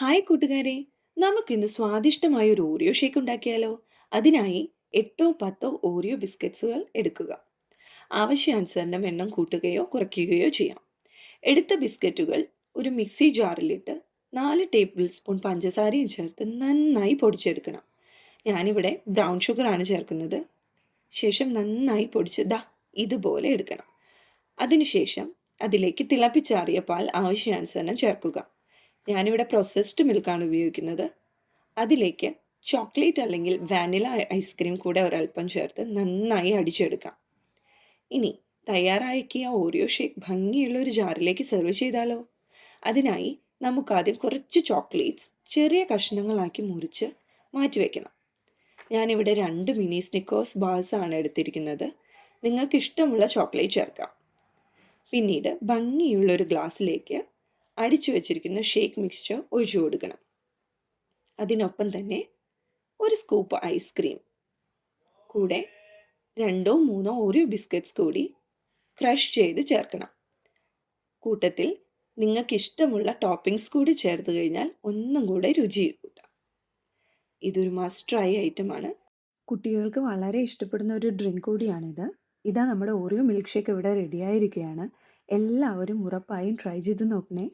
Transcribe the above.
Hi കൂട്ടുകാരെ നമുക്കിന്ന് സ്വാദിഷ്ടമായ ഒരു ഓറിയോ ഷേക്ക് ഉണ്ടാക്കിയാലോ? അതിനായി എട്ടോ പത്തോ ഓറിയോ ബിസ്ക്കറ്റ്സുകൾ എടുക്കുക. ആവശ്യാനുസരണം എണ്ണം കൂട്ടുകയോ കുറയ്ക്കുകയോ ചെയ്യാം. എടുത്ത ബിസ്ക്കറ്റുകൾ ഒരു മിക്സി ജാറിലിട്ട് നാല് ടേബിൾ സ്പൂൺ പഞ്ചസാരയും ചേർത്ത് നന്നായി പൊടിച്ചെടുക്കണം. ഞാനിവിടെ ബ്രൗൺ ഷുഗറാണ് ചേർക്കുന്നത്. ശേഷം നന്നായി പൊടിച്ച് ദാ ഇതുപോലെ എടുക്കണം. അതിനുശേഷം അതിലേക്ക് തിളപ്പിച്ചാറിയ പാൽ ആവശ്യാനുസരണം ചേർക്കുക. ഞാനിവിടെ പ്രോസസ്ഡ് മിൽക്കാണ് ഉപയോഗിക്കുന്നത്. അതിലേക്ക് ചോക്ലേറ്റ് അല്ലെങ്കിൽ വാനില ഐസ്ക്രീം കൂടെ ഒരൽപ്പം ചേർത്ത് നന്നായി അടിച്ചെടുക്കാം. ഇനി തയ്യാറാക്കിയ ഓറിയോ ഷേക്ക് ഭംഗിയുള്ള ഒരു ജാറിലേക്ക് സെർവ് ചെയ്താലോ? അതിനായി നമുക്കാദ്യം കുറച്ച് ചോക്ലേറ്റ്സ് ചെറിയ കഷ്ണങ്ങളാക്കി മുറിച്ച് മാറ്റിവെക്കണം ഞാനിവിടെ രണ്ട് മിനി സ്നിക്കേഴ്സ് ബാൾസ് ആണ് എടുത്തിരിക്കുന്നത്. നിങ്ങൾക്ക് ഇഷ്ടമുള്ള ചോക്ലേറ്റ് ചേർക്കാം. പിന്നീട് ഭംഗിയുള്ള ഒരു ഗ്ലാസ്സിലേക്ക് അടിച്ചു വെച്ചിരിക്കുന്ന ഷേക്ക് മിക്സ്ചർ ഒഴിച്ചു കൊടുക്കണം. അതിനൊപ്പം തന്നെ ഒരു സ്കൂപ്പ് ഐസ്ക്രീം കൂടെ രണ്ടോ മൂന്നോ ഓരോ ബിസ്ക്കറ്റ്സ് കൂടി ക്രഷ് ചെയ്ത് ചേർക്കണം. കൂട്ടത്തിൽ നിങ്ങൾക്ക് ഇഷ്ടമുള്ള ടോപ്പിംഗ്സ് കൂടി ചേർത്ത് കഴിഞ്ഞാൽ ഒന്നും കൂടെ രുചി കൂട്ടാം. ഇതൊരു മസ്റ്റ് ട്രൈ ഐറ്റമാണ് കുട്ടികൾക്ക് വളരെ ഇഷ്ടപ്പെടുന്ന ഒരു ഡ്രിങ്ക് കൂടിയാണിത്. ഇതാ നമ്മുടെ ഓറിയോ മിൽക്ക് ഷേക്ക് ഇവിടെ റെഡിയായിരിക്കുകയാണ് എല്ലാവരും ഉറപ്പായും ട്രൈ ചെയ്ത് നോക്കണേ.